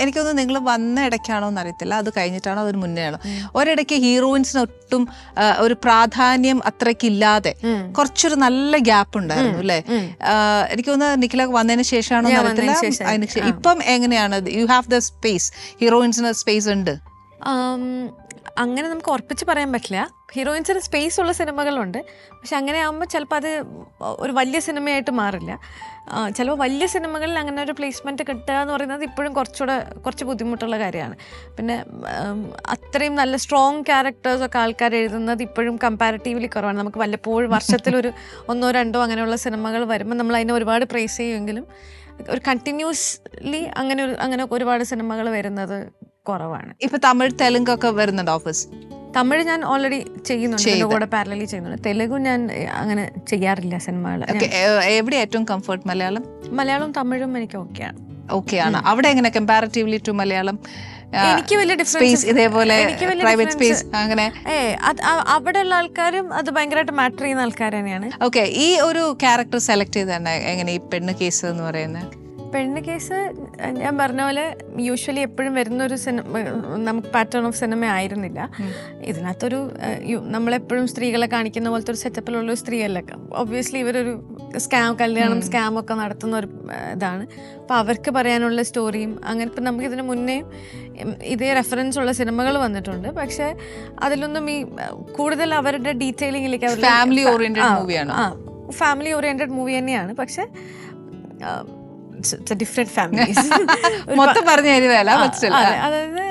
എനിക്കൊന്ന് നിങ്ങൾ വന്ന ഇടയ്ക്കാണോ എന്ന് അറിയത്തില്ല അത് കഴിഞ്ഞിട്ടാണോ അതൊരു മുന്നേ ആണോ ഒരിടയ്ക്ക് ഹീറോയിൻസിന് ഒട്ടും ഒരു പ്രാധാന്യം അത്രയ്ക്കില്ലാതെ കുറച്ചൊരു നല്ല ഗ്യാപ്പ് ഉണ്ടായിരുന്നു അല്ലേ? എനിക്കൊന്ന് എനിക്ക് തോന്നുന്നു നിഖില വന്നതിന് ശേഷമാണോ അറിയത്തില്ല. അതിന് ഇപ്പം എങ്ങനെയാണ്? You have the space. ഹീറോയിൻസിന് space ഉണ്ട്. അങ്ങനെ നമുക്ക് ഉറപ്പിച്ച് പറയാൻ പറ്റില്ല. ഹീറോയിൻസിന് സ്പേസ് ഉള്ള സിനിമകളുണ്ട്. പക്ഷെ അങ്ങനെ ആകുമ്പോൾ ചിലപ്പോൾ അത് ഒരു വലിയ സിനിമയായിട്ട് മാറില്ല. ചിലപ്പോൾ വലിയ സിനിമകളിൽ അങ്ങനെ ഒരു പ്ലേസ്മെന്റ് കിട്ടുക എന്ന് പറയുന്നത് ഇപ്പോഴും കുറച്ചുകൂടെ കുറച്ച് ബുദ്ധിമുട്ടുള്ള കാര്യമാണ്. പിന്നെ അത്രയും നല്ല സ്ട്രോങ് ക്യാരക്ടേഴ്സൊക്കെ ആൾക്കാർ എഴുതുന്നത് ഇപ്പോഴും കമ്പാരിറ്റീവ്ലി കുറവാണ്. നമുക്ക് വല്ലപ്പോഴും വർഷത്തിലൊരു ഒന്നോ രണ്ടോ അങ്ങനെയുള്ള സിനിമകൾ വരുമ്പോൾ നമ്മൾ അതിനെ ഒരുപാട് പ്രേസ് ചെയ്യുമെങ്കിലും ഒരു കണ്ടിന്യൂസ്ലി അങ്ങനെ ഒരു അങ്ങനെ ഒരുപാട് സിനിമകൾ വരുന്നത് കുറവാണ്. ഇപ്പൊ തമിഴ് തെലുങ്ക് ഒക്കെ വരുന്നുണ്ട് ഓഫീസ് തമിഴ് ഞാൻ ഓൾറെഡി ചെയ്യുന്നുണ്ട്. കൂടെ പാരലി ചെയ്യുന്നുണ്ട്. തെലുഗു ഞാൻ അങ്ങനെ ചെയ്യാറില്ല സിനിമകൾ എവിടെ ഏറ്റവും കംഫർട്ട് മലയാളം? മലയാളം തമിഴും എനിക്ക് ഓക്കെയാണ് ഓക്കെ ആണ്. അവിടെ എങ്ങനെ കമ്പാരിറ്റീവ്ലി ടു മലയാളം? എനിക്ക് വലിയ ഡിഫറൻസ് ഇതേപോലെ പ്രൈവറ്റ് സ്പേസ് അങ്ങനെ. അവിടെ ഉള്ള ആൾക്കാരും അത് ഭയങ്കരമായിട്ട് മാറ്റർ ചെയ്യുന്ന ആൾക്കാർ തന്നെയാണ്. ഓക്കെ ഈ ഒരു ക്യാരക്ടർ സെലക്ട് ചെയ്ത് തന്നെ എങ്ങനെ ഈ പെണ്ണ് കേസ് എന്ന് പറയുന്നത്? പെണ്ണ് കേസ് ഞാൻ പറഞ്ഞ പോലെ യൂഷ്വലി എപ്പോഴും വരുന്ന ഒരു സിനിമ നമുക്ക് പാറ്റേൺ ഓഫ് സിനിമ ആയിരുന്നില്ല. ഇതിനകത്തൊരു നമ്മളെപ്പോഴും സ്ത്രീകളെ കാണിക്കുന്ന പോലത്തെ ഒരു സെറ്റപ്പിലുള്ള ഒരു സ്ത്രീയല്ല. ഒബ്വിയസ്ലി ഇവരൊരു സ്കാം കല്യാണം സ്കാം ഒക്കെ നടത്തുന്ന ഒരു ഇതാണ്. അപ്പോൾ അവർക്ക് പറയാനുള്ള സ്റ്റോറിയും അങ്ങനെ ഇപ്പം നമുക്ക് ഇതിന് മുന്നേ ഇതേ റെഫറൻസ് ഉള്ള സിനിമകൾ വന്നിട്ടുണ്ട്. പക്ഷേ അതിലൊന്നും ഈ കൂടുതൽ അവരുടെ ഡീറ്റെയിലിങ്ങിലേക്ക് ഫാമിലി ഓറിയന്റഡ് മൂവിയാണ് ആ ഫാമിലി ഓറിയന്റഡ് മൂവി തന്നെയാണ്. പക്ഷെ ഡിഫറെന്റ് ഫാമിലീസ് മൊത്തം പറഞ്ഞു തരുന്നതല്ല. അതായത്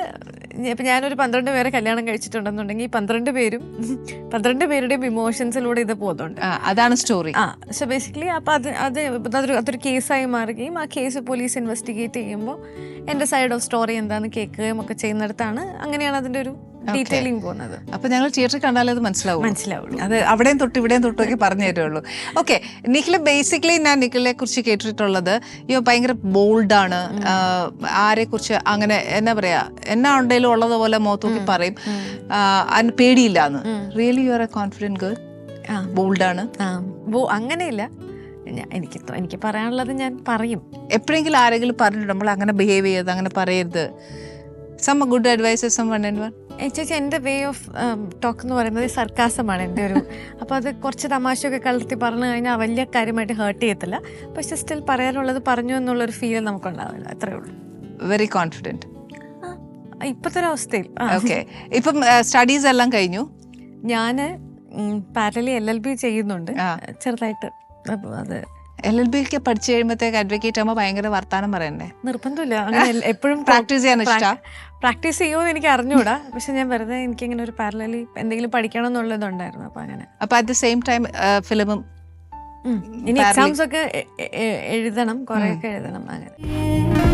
ഇപ്പം ഞാനൊരു പന്ത്രണ്ട് പേരെ കല്യാണം കഴിച്ചിട്ടുണ്ടെന്നുണ്ടെങ്കിൽ പന്ത്രണ്ട് പേരും പന്ത്രണ്ട് പേരുടെയും ഇമോഷൻസിലൂടെ ഇത് പോകുന്നുണ്ട്. അതാണ് സ്റ്റോറി ആ സോ ബേസിക്കലി അപ്പം അത് അത് അതൊരു അതൊരു കേസായി മാറുകയും ആ കേസ് പോലീസ് ഇൻവെസ്റ്റിഗേറ്റ് ചെയ്യുമ്പോൾ എന്റെ സൈഡ് ഓഫ് സ്റ്റോറി എന്താണെന്ന് കേൾക്കുകയും ഒക്കെ ചെയ്യുന്നിടത്താണ് അങ്ങനെയാണ് അതിന്റെ ഒരു ഡീറ്റെയിലിംഗ് പോകുന്നത്. അപ്പൊ ഞങ്ങൾ തിയേറ്ററിൽ കണ്ടാലേ അത് മനസ്സിലാവും മനസ്സിലാവുള്ളൂ. അത് അവിടെയും തൊട്ട് ഇവിടെയും തൊട്ടൊക്കെ പറഞ്ഞു തരുള്ളൂ. ഓക്കെ നിഖില ബേസിക്കലി ഞാൻ നിഖിലെ കുറിച്ച് കേട്ടിട്ടുള്ളത് അയ്യോ ഭയങ്കര ബോൾഡാണ് ആരെ കുറിച്ച് അങ്ങനെ എന്നാ പറയാ എന്നാ ഉണ്ടെങ്കിലും ഉള്ളതുപോലെ മുഖത്തോക്കി പറയും. പേടിയില്ല പേടിയില്ലാന്ന് really you are a confident girl ബോൾഡാണ് അങ്ങനെയില്ല. എനിക്ക് എനിക്ക് പറയാനുള്ളത് ഞാൻ പറയും. എപ്പോഴെങ്കിലും ആരെങ്കിലും പറഞ്ഞിട്ടുണ്ട് നമ്മൾ അങ്ങനെ ബിഹേവ് ചെയ്യരുത് അങ്ങനെ പറയരുത്. Some good advices some one and one ചേച്ചി എന്റെ വേ ഓഫ് ടോക്ക് എന്ന് പറയുന്നത് സർക്കാസമാണ് എന്റെ ഒരു അപ്പോൾ അത് കുറച്ച് തമാശയൊക്കെ കലർത്തി പറഞ്ഞു കഴിഞ്ഞാൽ വലിയ കാര്യമായിട്ട് ഹേർട്ട് ചെയ്യത്തില്ല. പക്ഷെ സ്റ്റിൽ പറയാനുള്ളത് പറഞ്ഞു എന്നുള്ളൊരു ഫീൽ നമുക്കുണ്ടാവില്ല. അത്രേ ഉള്ളൂ. വെരി കോൺഫിഡന്റ് ഇപ്പോഴത്തെ ഒരു അവസ്ഥയിൽ. ഓക്കെ ഇപ്പം സ്റ്റഡീസ് എല്ലാം കഴിഞ്ഞു? ഞാൻ പാരലി എൽ എൽ ബി ചെയ്യുന്നുണ്ട്. ചെറുതായിട്ട്. അപ്പോൾ അത് എൽ എൽ ബി ഒക്കെ പഠിച്ചു കഴിയുമ്പോഴത്തേക്ക് അഡ്വക്കേറ്റ് ആകുമ്പോൾ ഭയങ്കര വർത്താനം പറയണ്ടേ? നിർബന്ധമില്ല. അങ്ങനെ എപ്പോഴും പ്രാക്ടീസ് ചെയ്യാൻ ഇഷ്ടാ? പ്രാക്ടീസ് ചെയ്യുമോ എനിക്ക് അറിഞ്ഞൂടാ. പക്ഷെ ഞാൻ വെറുതെ എനിക്ക് ഇങ്ങനെ ഒരു പാരലി എന്തെങ്കിലും പഠിക്കണം എന്നുള്ളതുണ്ടായിരുന്നു അപ്പൊ അങ്ങനെ. അപ്പൊ അറ്റ് ദ സെയിം ടൈം ഫിലിമും. ഇനി. എക്സാംസ് ഒക്കെ എഴുതണം കുറെ എഴുതണം. കുറെയൊക്കെ എഴുതണം. അങ്ങനെ.